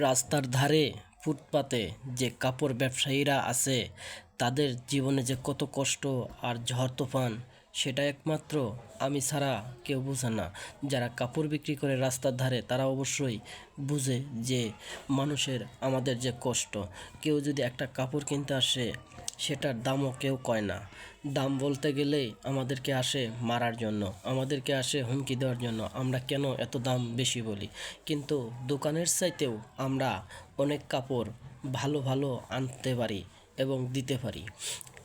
রাস্তার ধারে, ফুটপাতে যে কাপড় ব্যবসায়ীরা আছে, তাদের জীবনে যে কত কষ্ট আর ঝড় তুফান, সেটা একমাত্র আমি ছাড়া কেউ বোঝে না। যারা কাপড় বিক্রি করে রাস্তার ধারে, তারা অবশ্যই বুঝে যে মানুষের আমাদের যে কষ্ট। কেউ যদি একটা কাপড় কিনতে আসে সেটার দামও কেউ কয় না। দাম বলতে গেলেই আমাদেরকে আসে মারার জন্য, আমাদেরকে আসে হুমকি দেওয়ার জন্য। আমরা কেন এত দাম বেশি বলি? কিন্তু দোকানের চাইতেও আমরা অনেক কাপড় ভালো ভালো আনতে পারি এবং দিতে পারি।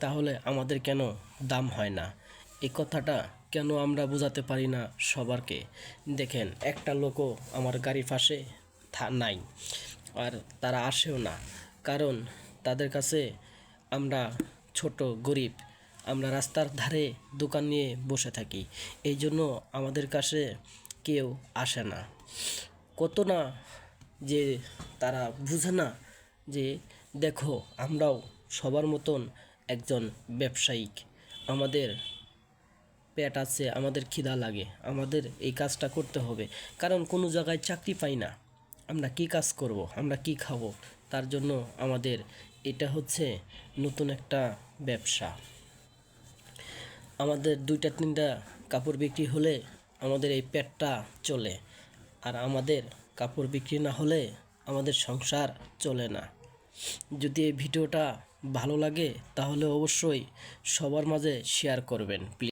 তাহলে আমাদের কেন দাম হয় না? এই কথাটা কেন আমরা বোঝাতে পারি না সবারকে? দেখেন, একটা লোকও আমার গাড়ির পাশে নাই। আর তারা আসেও না। কারণ তাদের কাছে আমরা ছোট, গরিব, আমরা রাস্তার ধারে দোকান নিয়ে বসে থাকি। এই জন্য আমাদের কাছে কেউ আসে না। কত না যে তারা বুঝে না যে, দেখো, আমরাও সবার মতন একজন ব্যবসায়িক। আমাদের পেট আছে, আমাদের খিদা লাগে, আমাদের এই কাজটা করতে হবে। কারণ কোনো জায়গায় চাকরি পাই না। আমরা কি কাজ করব, আমরা কি খাব, তার জন্য আমাদের এটা হচ্ছে নতুন একটা ব্যবসা। আমাদের দুইটা তিনটা কাপড় বিক্রি হলে আমাদের এই পেটটা চলে, আর আমাদের কাপড় বিক্রি না হলে আমাদের সংসার চলে না। যদি এই ভিডিওটা ভালো লাগে তাহলে অবশ্যই সবার মাঝে শেয়ার করবেন প্লিজ